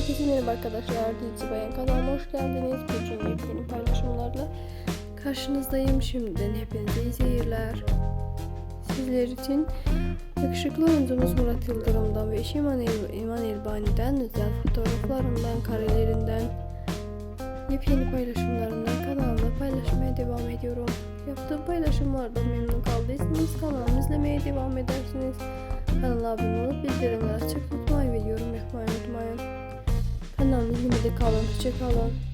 Herkese merhaba arkadaşlar. Dizi Bayan kanalıma hoş geldiniz. Bugün yepyeni paylaşımlarla karşınızdayım. Şimdiden hepinize iyi seyirler. Sizler için yakışıklı oyuncumuz Murat Yıldırım'dan ve eşi İman, El Elbani'den özel fotoğraflarından, karelerinden yepyeni paylaşımlarından kanalımda paylaşmaya devam ediyorum. Yaptığım paylaşımlardan memnun kaldıysanız kanalımı izlemeye devam edersiniz. Kanala abone olup bildirimleri açık tutmayı ve yorum yapmayı unutmayın.